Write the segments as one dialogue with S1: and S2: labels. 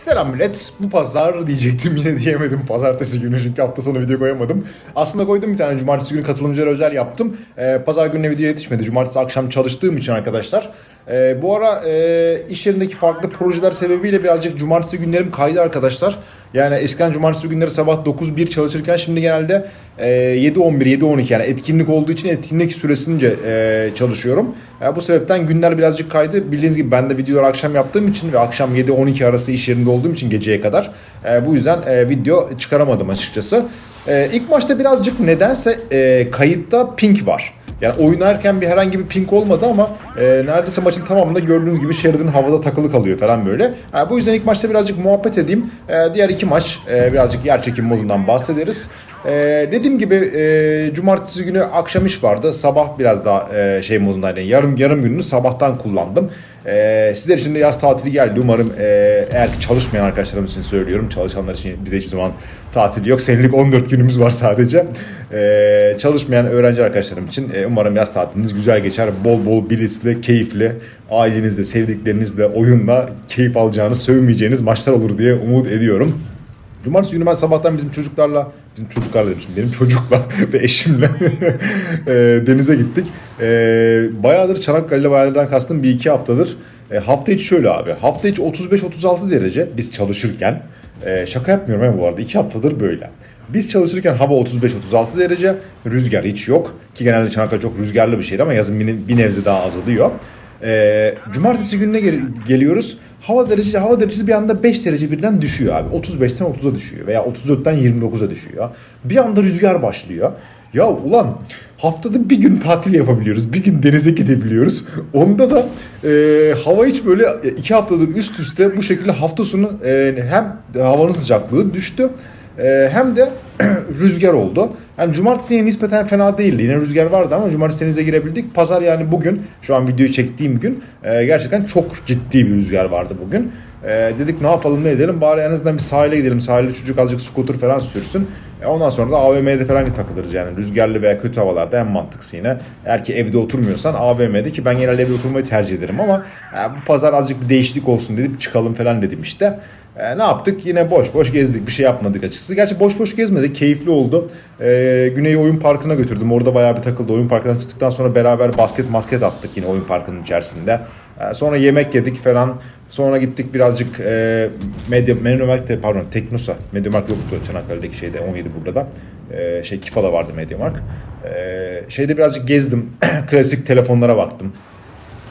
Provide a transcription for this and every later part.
S1: Selam millet. Bu pazar diyecektim yine diyemedim. Pazartesi günü çünkü hafta sonu video koyamadım. Aslında koydum bir tane cumartesi günü katılımcılara özel yaptım. Ee, pazar gününe video yetişmedi. Cumartesi akşam çalıştığım için arkadaşlar. Ee, bu ara e, iş yerindeki farklı projeler sebebiyle birazcık cumartesi günlerim kaydı arkadaşlar. Yani eskiden cumartesi günleri sabah 9-1 çalışırken şimdi genelde e, 7-11, 7-12 yani etkinlik olduğu için etkinlik süresince e, çalışıyorum. Bu sebepten günler birazcık kaydı. Bildiğiniz gibi ben de videoları akşam yaptığım için ve akşam 7-12 arası iş yerinde olduğum için geceye kadar. E, bu yüzden e, video çıkaramadım açıkçası. E, ilk başta birazcık nedense e, kayıtta ping var. Yani oynarken bir herhangi bir ping olmadı ama e, neredeyse maçın tamamında gördüğünüz gibi Sheridan havada takılı kalıyor falan böyle. E, bu yüzden ilk maçta birazcık muhabbet edeyim. E, diğer iki maç e, birazcık yer çekim modundan bahsederiz. E, dediğim gibi e, cumartesi günü akşam iş vardı. Sabah biraz daha e, şey modundaydı. Yarım yarım gününü sabahtan kullandım. E, sizler için de yaz tatili geldi. Umarım e, eğer ki çalışmayan arkadaşlarım için söylüyorum. Çalışanlar için bize hiçbir zaman tatil yok. Senelik 14 günümüz var sadece. E, çalışmayan öğrenci arkadaşlarım için e, umarım yaz tatiliniz güzel geçer. Bol bol bilisli, keyifli, ailenizle, sevdiklerinizle, oyunla keyif alacağınız, sövmeyeceğiniz maçlar olur diye umut ediyorum. Cumartesi günü ben sabahtan bizim çocuklarla, bizim çocuklarla demişim, benim çocukla ve eşimle e, denize gittik. E, bayağıdır Çanakkale'de bayağıdan kastım bir iki haftadır. E, hafta içi şöyle abi, hafta içi 35-36 derece biz çalışırken, şaka yapmıyorum ben bu arada, iki haftadır böyle. Biz çalışırken hava 35-36 derece, rüzgar hiç yok. Ki genelde Çanakkale çok rüzgarlı bir şehir ama yazın bir, bir nebze daha azalıyor. Ee, cumartesi gününe gel- geliyoruz. Hava derecesi hava derecesi bir anda 5 derece birden düşüyor abi. 35'ten 30'a düşüyor veya 34'ten 29'a düşüyor. Bir anda rüzgar başlıyor. Ya ulan haftada bir gün tatil yapabiliyoruz. Bir gün denize gidebiliyoruz. Onda da e, hava hiç böyle iki haftadır üst üste bu şekilde hafta sonu e, hem havanın sıcaklığı düştü e, hem de rüzgar oldu. Yani cumartesi yine nispeten fena değildi. Yine rüzgar vardı ama cumartesi denize girebildik. Pazar yani bugün şu an videoyu çektiğim gün e, gerçekten çok ciddi bir rüzgar vardı bugün. E, dedik ne yapalım ne edelim bari en azından bir sahile gidelim. Sahilde çocuk azıcık scooter falan sürsün. E, ondan sonra da AVM'de falan takılırız yani. Rüzgarlı veya kötü havalarda en mantıklısı yine. Eğer ki evde oturmuyorsan AVM'de ki ben genelde evde oturmayı tercih ederim ama e, bu pazar azıcık bir değişiklik olsun dedik çıkalım falan dedim işte. E, ne yaptık? Yine boş boş gezdik. Bir şey yapmadık açıkçası. Gerçi boş boş gezmedik. Keyifli oldu. E, Güney Oyun Parkı'na götürdüm. Orada bayağı bir takıldı. Oyun parkından çıktıktan sonra beraber basket masket attık yine oyun parkının içerisinde. E, sonra yemek yedik falan. Sonra gittik birazcık e, Medya, Mediamarkt, pardon Teknosa. Mediamarkt yoktu Çanakkale'deki şeyde 17 burada da. E, şey Kipa'da vardı Mediamarkt. E, şeyde birazcık gezdim. Klasik telefonlara baktım.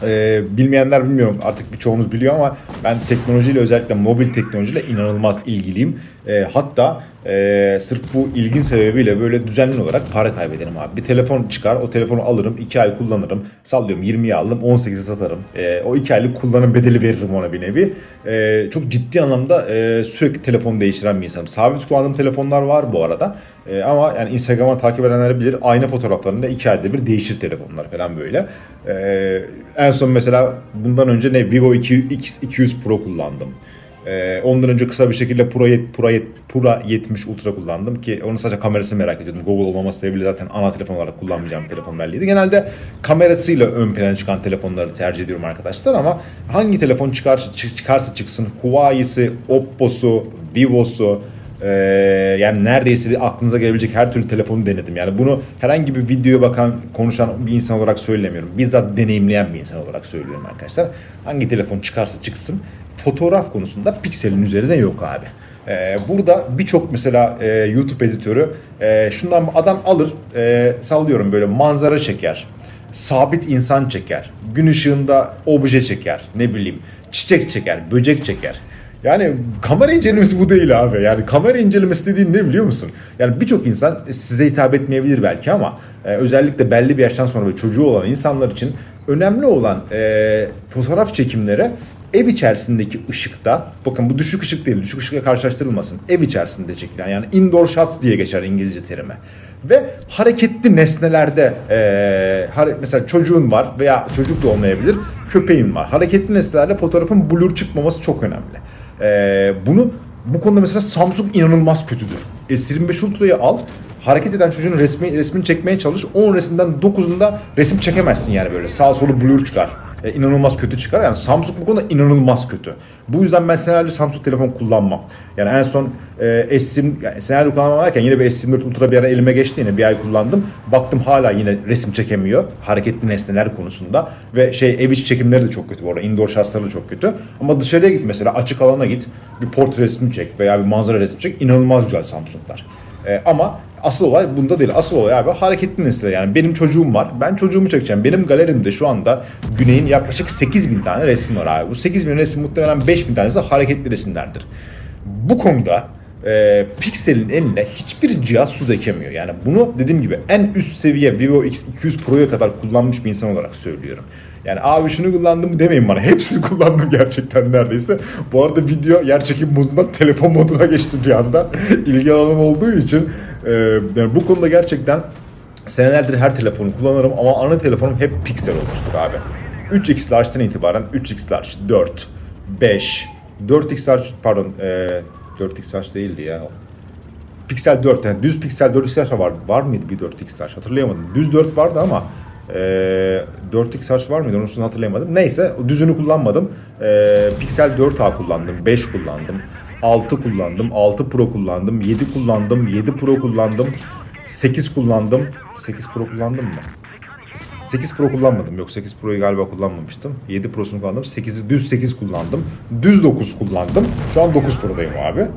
S1: Ee, bilmeyenler bilmiyorum artık birçoğunuz biliyor ama ben teknolojiyle özellikle mobil teknolojiyle inanılmaz ilgiliyim. Ee, hatta e, sırf bu ilgin sebebiyle böyle düzenli olarak para kaybederim abi. Bir telefon çıkar o telefonu alırım 2 ay kullanırım. Sallıyorum 20'ye aldım 18'e satarım. Ee, o 2 aylık kullanım bedeli veririm ona bir nevi. Ee, çok ciddi anlamda e, sürekli telefon değiştiren bir insanım. Sabit kullandığım telefonlar var bu arada. Ee, ama yani Instagram'a takip edenler bilir aynı fotoğraflarında 2 ayda bir değişir telefonlar falan böyle. En son mesela bundan önce ne Vivo 2, X200 Pro kullandım. Ee, ondan önce kısa bir şekilde Pro, Pro, Pro 70 Ultra kullandım ki onun sadece kamerasını merak ediyordum. Google olmaması sebebiyle zaten ana telefon olarak kullanmayacağım telefon belliydi. Genelde kamerasıyla ön plana çıkan telefonları tercih ediyorum arkadaşlar ama hangi telefon çıkar, çı- çıkarsa çıksın Huawei'si, Oppo'su, Vivo'su, ee, yani neredeyse aklınıza gelebilecek her türlü telefonu denedim. Yani bunu herhangi bir videoya bakan, konuşan bir insan olarak söylemiyorum. Bizzat deneyimleyen bir insan olarak söylüyorum arkadaşlar. Hangi telefon çıkarsa çıksın fotoğraf konusunda pikselin üzerinde yok abi. Ee, burada birçok mesela e, YouTube editörü e, şundan adam alır e, sallıyorum böyle manzara çeker. Sabit insan çeker. Gün ışığında obje çeker. Ne bileyim çiçek çeker, böcek çeker. Yani kamera incelemesi bu değil abi. Yani kamera incelemesi dediğin ne biliyor musun? Yani birçok insan size hitap etmeyebilir belki ama e, özellikle belli bir yaştan sonra ve çocuğu olan insanlar için önemli olan e, fotoğraf çekimlere ev içerisindeki ışıkta bakın bu düşük ışık değil düşük ışıkla karşılaştırılmasın ev içerisinde çekilen yani indoor shots diye geçer İngilizce terimi ve hareketli nesnelerde e, mesela çocuğun var veya çocuk da olmayabilir köpeğin var hareketli nesnelerde fotoğrafın blur çıkmaması çok önemli E, bunu bu konuda mesela Samsung inanılmaz kötüdür. S25 Ultra'yı al hareket eden çocuğun resmi, resmini çekmeye çalış 10 resimden 9'unda resim çekemezsin yani böyle. Sağ solu blur çıkar e, inanılmaz kötü çıkar. Yani Samsung bu konuda inanılmaz kötü. Bu yüzden ben senelerce Samsung telefon kullanmam. Yani en son e, S20 yani senelerce kullanmam yine bir S24 Ultra bir ara elime geçti yine bir ay kullandım. Baktım hala yine resim çekemiyor. Hareketli nesneler konusunda. Ve şey ev içi çekimleri de çok kötü bu arada. Indoor şartları da çok kötü. Ama dışarıya git mesela açık alana git. Bir portre resmi çek veya bir manzara resmi çek. İnanılmaz güzel Samsung'lar. E, ama asıl olay bunda değil. Asıl olay abi hareketli nesneler. Yani benim çocuğum var. Ben çocuğumu çekeceğim. Benim galerimde şu anda Güney'in yaklaşık 8000 tane resmi var abi. Bu 8000 resim muhtemelen 5000 tanesi de hareketli resimlerdir. Bu konuda e, Pixel'in eline hiçbir cihaz su dökemiyor. Yani bunu dediğim gibi en üst seviye Vivo X200 Pro'ya kadar kullanmış bir insan olarak söylüyorum. Yani abi şunu kullandım demeyin bana. Hepsini kullandım gerçekten neredeyse. Bu arada video yer çekim modundan telefon moduna geçti bir anda. İlgi alanım olduğu için e, yani bu konuda gerçekten senelerdir her telefonu kullanırım ama ana telefonum hep Pixel olmuştur abi. 3X Large'den itibaren 3X Large, 4, 5, 4X Large pardon e, 4X Large değildi ya. Pixel 4 yani düz Pixel 4X Large var. Var mıydı bir 4X Large hatırlayamadım. Düz 4 vardı ama e, 4X Large var mıydı onu hatırlayamadım. Neyse düzünü kullanmadım. E, Pixel 4a kullandım, 5 kullandım, 6 kullandım, 6 Pro kullandım, 7 kullandım, 7 Pro kullandım, 8 kullandım. 8 Pro kullandım mı? 8 Pro kullanmadım. Yok 8 Pro'yu galiba kullanmamıştım. 7 Pro'sunu kullandım. 8'i düz 8 kullandım. Düz 9 kullandım. Şu an 9 Pro'dayım abi.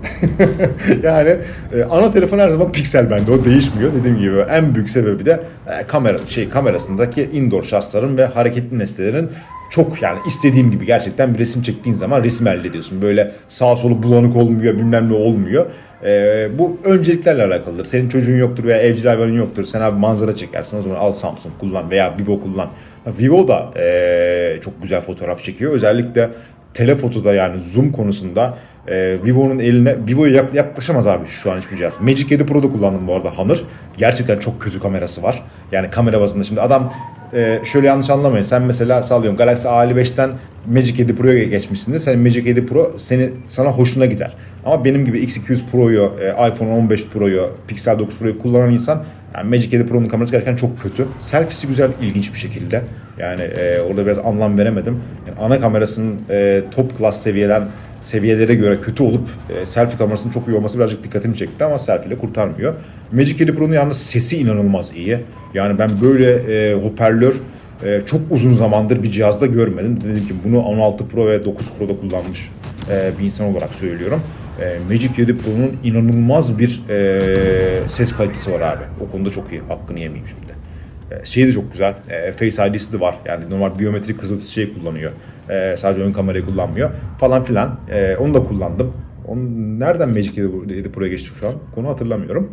S1: yani e, ana telefon her zaman piksel bende. O değişmiyor. Dediğim gibi en büyük sebebi de e, kamera şey kamerasındaki indoor şahsların ve hareketli nesnelerin çok yani istediğim gibi gerçekten bir resim çektiğin zaman resim elde ediyorsun. Böyle sağ solu bulanık olmuyor, bilmem ne olmuyor. Ee, bu önceliklerle alakalıdır. Senin çocuğun yoktur veya evcil hayvanın yoktur. Sen abi manzara çekersin o zaman al Samsung kullan veya Vivo kullan. Vivo da ee, çok güzel fotoğraf çekiyor. Özellikle telefotoda yani zoom konusunda e, Vivo'nun eline Vivo'ya yak- yaklaşamaz abi şu an hiçbir cihaz. Magic 7 Pro'da kullandım bu arada Honor. Gerçekten çok kötü kamerası var. Yani kamera bazında şimdi adam e, şöyle yanlış anlamayın. Sen mesela sallıyorum Galaxy A55'ten Magic 7 Pro'ya geçmişsin de sen Magic 7 Pro seni sana hoşuna gider. Ama benim gibi X200 Pro'yu, e, iPhone 15 Pro'yu, Pixel 9 Pro'yu kullanan insan yani Magic 7 Pro'nun kamerası gerçekten çok kötü. Selfie'si güzel, ilginç bir şekilde. Yani e, orada biraz anlam veremedim. Yani ana kamerasının e, top class seviyeden seviyelere göre kötü olup e, selfie kamerasının çok iyi olması birazcık dikkatimi çekti ama selfie ile kurtarmıyor. Magic 7 Pro'nun yalnız sesi inanılmaz iyi. Yani ben böyle e, hoparlör e, çok uzun zamandır bir cihazda görmedim. Dedim ki bunu 16 Pro ve 9 Pro'da kullanmış e, bir insan olarak söylüyorum. E, Magic 7 Pro'nun inanılmaz bir e, ses kalitesi var abi. O konuda çok iyi. Hakkını yemeyeyim şimdi. Şeyi de çok güzel. E, Face ID'si de var. Yani normal biyometrik kızıltısı şey kullanıyor. E, sadece ön kamerayı kullanmıyor. Falan filan. Onu da kullandım. Onu, nereden Magic 7 Pro'ya geçtik şu an? Konu hatırlamıyorum.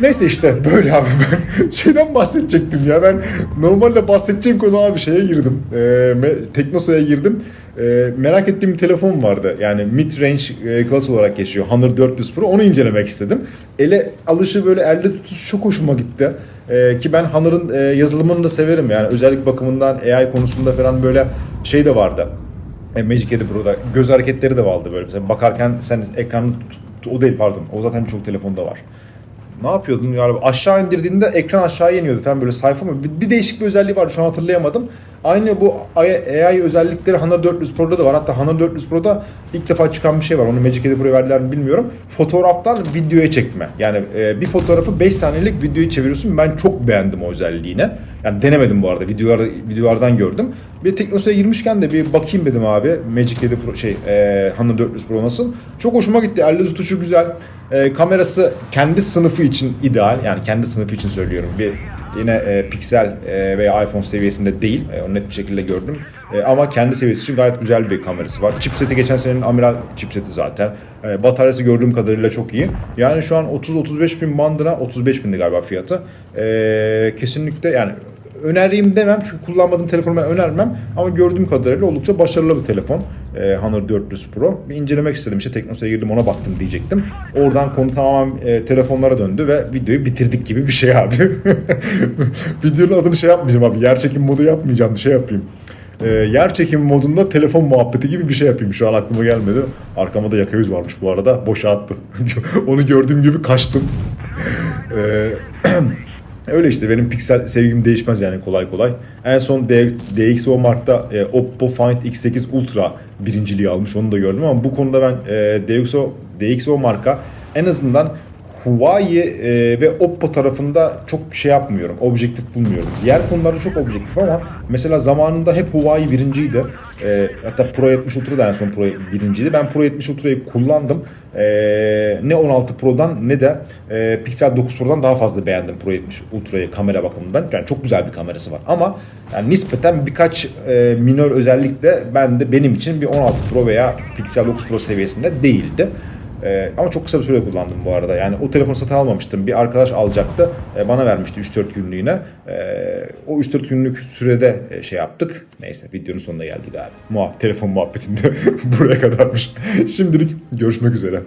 S1: Neyse işte böyle abi ben şeyden bahsedecektim ya ben normalde bahsedeceğim konu abi şeye girdim e, Teknosa'ya girdim E, merak ettiğim bir telefon vardı yani mid range e, klas olarak geçiyor Honor 400 Pro onu incelemek istedim ele alışı böyle elde tutuşu çok hoşuma gitti E, ki ben Honor'ın e, yazılımını da severim. Yani özellik bakımından AI konusunda falan böyle şey de vardı. E, Magic 7 Pro'da göz hareketleri de vardı böyle. Mesela bakarken sen ekranı o değil pardon. O zaten birçok telefonda var. Ne yapıyordun? Galiba aşağı indirdiğinde ekran aşağı iniyordu falan böyle sayfa mı? Bir, bir değişik bir özelliği vardı şu an hatırlayamadım. Aynı bu AI özellikleri Honor 400 Pro'da da var. Hatta Honor 400 Pro'da ilk defa çıkan bir şey var. Onu Magic 7 Pro'ya verdiler mi bilmiyorum. Fotoğraftan videoya çekme. Yani e, bir fotoğrafı 5 saniyelik videoyu çeviriyorsun. Ben çok beğendim o özelliğini. Yani denemedim bu arada. Videolar, videolardan gördüm. Bir Teknosa'ya girmişken de bir bakayım dedim abi. Magic 7 Pro şey e, Honor 400 Pro nasıl? Çok hoşuma gitti. Elle tutuşu güzel. E, kamerası kendi sınıfı için ideal. Yani kendi sınıfı için söylüyorum. Bir yine e, Pixel e, veya iPhone seviyesinde değil. E, onu net bir şekilde gördüm. E, ama kendi seviyesi için gayet güzel bir kamerası var. Chipseti geçen senenin amiral chipseti zaten. E, bataryası gördüğüm kadarıyla çok iyi. Yani şu an 30-35 bin bandına 35 bindi galiba fiyatı. E, kesinlikle yani önereyim demem çünkü kullanmadığım telefonu ben önermem ama gördüğüm kadarıyla oldukça başarılı bir telefon. Ee, Honor 400 Pro. Bir incelemek istedim işte Teknosa'ya girdim ona baktım diyecektim. Oradan konu tamamen e, telefonlara döndü ve videoyu bitirdik gibi bir şey abi. Videonun adını şey yapmayacağım abi yer çekim modu yapmayacağım bir şey yapayım. Ee, yer çekim modunda telefon muhabbeti gibi bir şey yapayım. Şu an aklıma gelmedi. Arkama da yakayüz varmış bu arada. Boşa attı. Onu gördüğüm gibi kaçtım. Ee, Öyle işte benim piksel sevgim değişmez yani kolay kolay. En son DxO Mark'ta e, Oppo Find X8 Ultra birinciliği almış onu da gördüm ama bu konuda ben e, DxO, DxO marka en azından Huawei e, ve Oppo tarafında çok şey yapmıyorum, objektif bulmuyorum. Diğer konularda çok objektif ama mesela zamanında hep Huawei birinciydi. E, hatta Pro 70 Ultra da en son Pro birinciydi. Ben Pro 70 Ultra'yı kullandım. E, ne 16 Pro'dan ne de e, Pixel 9 Pro'dan daha fazla beğendim Pro 70 Ultra'yı kamera bakımından. Yani çok güzel bir kamerası var ama yani nispeten birkaç e, minor özellikle ben de benim için bir 16 Pro veya Pixel 9 Pro seviyesinde değildi. Ee, ama çok kısa bir süre kullandım bu arada. Yani o telefonu satın almamıştım. Bir arkadaş alacaktı. Ee, bana vermişti 3-4 günlüğüne. Ee, o 3-4 günlük sürede e, şey yaptık. Neyse videonun sonuna geldik abi. Muhab telefon muhabbetinde buraya kadarmış. Şimdilik görüşmek üzere.